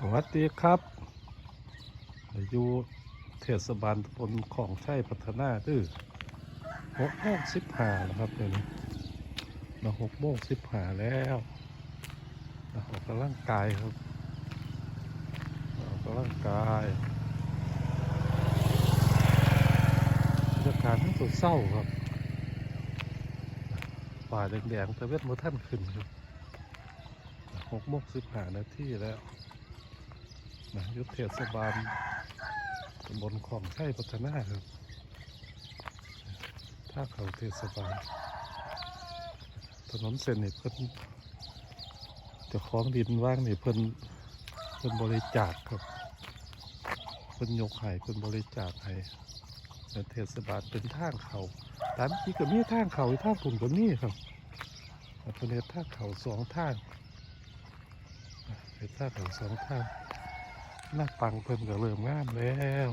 สวัสดีครับอยู่เทศบาลตำบลของชัยพัฒนาดื้อหกโมงสิบห้าแล้วครับเดี๋ยวนี้มาหกโมงสิบห้าแล้วมาออกกำลังกายครับออกกำลังกายบรรยากาศทั้งสดเศร้าครับป่าแดงๆตะเวทมือท่านขึ้นครับหกโมงสิบห้านาทีแล้ว นะยุทธเทศบาลตำบลของไช่พัฒนาครับถ้าเขาเทศบาลถนนเส้นนี่เพิ่นจะคล้องดินว่างนี่เพิ่นเพิ่นบริจาคครับเพิ่นยกให้เพิ่นบริจาคให้เทศบาลเป็นทางเขาตามที่ก็มีทางเขาอีกทางปุ่นก็มีครับเพิ่นเฮ็ดทางเขาสองทางเฮ็ดทางเขาสองทาง หน้าปังเพิ่มก็เริ่มงามแล้ว